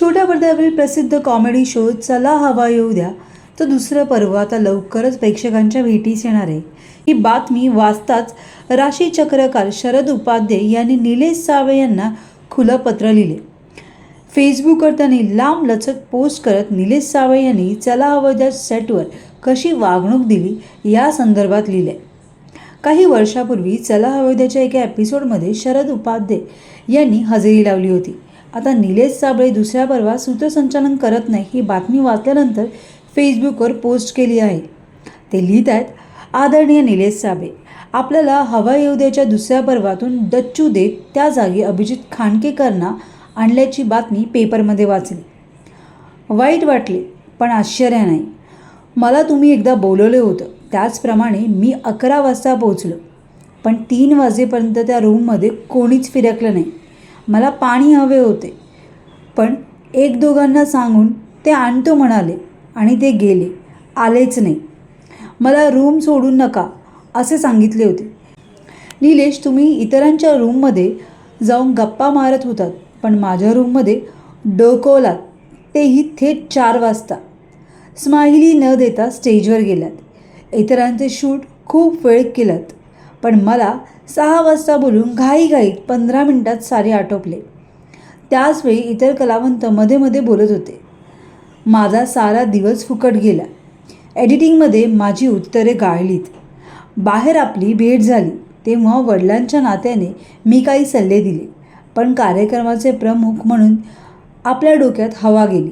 छोट्या पडद्यावरील प्रसिद्ध comedy show चला हवा येऊ द्या. तर दुसरं पर्व. आता लवकरच प्रेक्षकांच्या भेटीस येणार आहे. ही बातमी वाचताच राशी चक्रकार शरद उपाध्ये यांनी निलेश सावे यांना खुलं पत्र लिहिले. फेसबुकवर त्यांनी लांब लचक पोस्ट करत निलेश सावे यांनी चला हवं द्या सेटवर कशी वागणूक दिली या संदर्भात लिहिले. काही वर्षापूर्वी चला हवेद्याच्या एका एपिसोडमध्ये शरद उपाध्ये यांनी हजेरी लावली होती. आता निलेश साबळे दुसऱ्या पर्वा सूत्रसंचालन करत नाही ही बातमी वाचल्यानंतर फेसबुकवर पोस्ट केली आहे. ते लिहित आहेत आदरणीय निलेश साबळे आपल्याला हवा येऊद्याच्या दुसऱ्या पर्वातून डच्चू देत त्या जागी अभिजित खांडकेकरना आणल्याची बातमी पेपरमध्ये वाचली. वाईट वाटले पण आश्चर्य नाही. मला तुम्ही एकदा बोलवलं होतं त्याचप्रमाणे मी अकरा वाजता पोहोचलो. पण तीन वाजेपर्यंत त्या रूममध्ये कोणीच फिरकलं नाही. मला पाणी हवे होते. पण एक दोघांना सांगून ते आणतो म्हणाले आणि ते गेले. आलेच नाही. मला रूम सोडून नका असे सांगितले होते. निलेश तुम्ही इतरांच्या रूममध्ये जाऊन गप्पा मारत होतात पण माझ्या रूममध्ये डोकवलात तेही थेट चार वाजता. स्माइली न देता स्टेजवर गेलात इतरांचे शूट खूप वेळ केलात पण मला सहा वाजता बोलून घाईघाईत पंधरा मिनटात सारे आटोपले. त्याचवेळी इतर कलावंत मध्ये मध्ये बोलत होते. माझा सारा दिवस फुकट गेला. एडिटिंगमध्ये माझी उत्तरे गाळलीत. बाहेर आपली भेट झाली. तेव्हा वडिलांच्या नात्याने मी काही सल्ले दिले. पण कार्यक्रमाचे प्रमुख म्हणून आपल्या डोक्यात हवा गेली.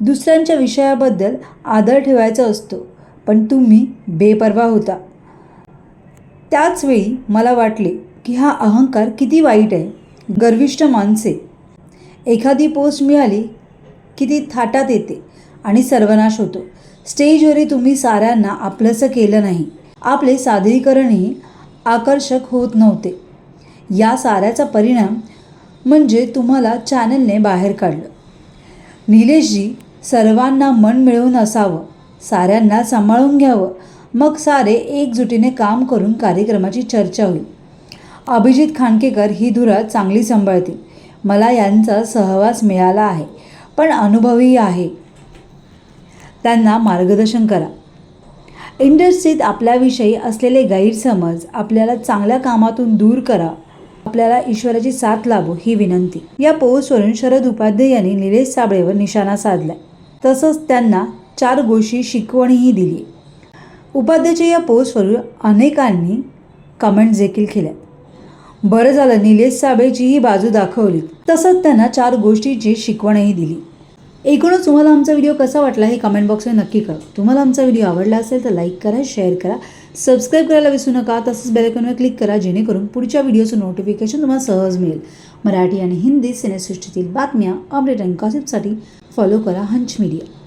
दुसऱ्यांच्या विषयाबद्दल आदर ठेवायचा असतो. पण तुम्ही बेपर्वा होता. त्याच वेळी मला वाटले की हा अहंकार किती वाईट आहे. गर्विष्ठ माणसे. एखादी पोस्ट मिळाली की ती थाटात येते आणि सर्वनाश होतो. स्टेजवरही तुम्ही साऱ्यांना आपलंसं केलं नाही. आपले सादरीकरणही आकर्षक होत नव्हते. या साऱ्याचा परिणाम म्हणजे तुम्हाला चॅनलने बाहेर काढलं. निलेशजी सर्वांना मन मिळवून असावं साऱ्यांना सांभाळून घ्यावं मग सारे एकजुटीने काम करून कार्यक्रमाची चर्चा होईल. अभिजित खानकेकर ही धुरा चांगली सांभाळतील. मला यांचा सहवास मिळाला आहे पण अनुभवी आहे. त्यांना मार्गदर्शन करा. इंडस्ट्रीत आपल्याविषयी असलेले गैरसमज आपल्याला चांगल्या कामातून दूर करा. आपल्याला ईश्वराची साथ लाभो ही विनंती. या पोस्टवरून शरद उपाध्याय यांनी निलेश साबळेवर निशाणा साधला तसंच त्यांना चार गोष्टी शिकवणीही दिली उपाध्याच्या या पोस्टवर अनेकांनी कमेंट देखील केल्या बरं झालं निलेश साबळेची ही बाजू दाखवली तसंच त्यांना चार गोष्टीची शिकवणही दिली. एकूणच तुम्हाला आमचा व्हिडिओ कसा वाटला हे कमेंट बॉक्समध्ये नक्की करा तुम्हाला आमचा व्हिडिओ आवडला असेल तर लाईक करा शेअर करा सबस्क्राईब करायला विसरू नका. तसंच बेलकॉनवर क्लिक करा जेणेकरून पुढच्या व्हिडिओचं नोटिफिकेशन तुम्हाला सहज मिळेल. मराठी आणि हिंदी सिनेसृष्टीतील बातम्या अपडेट आणि गॉसिपसाठी फॉलो करा हंच मीडिया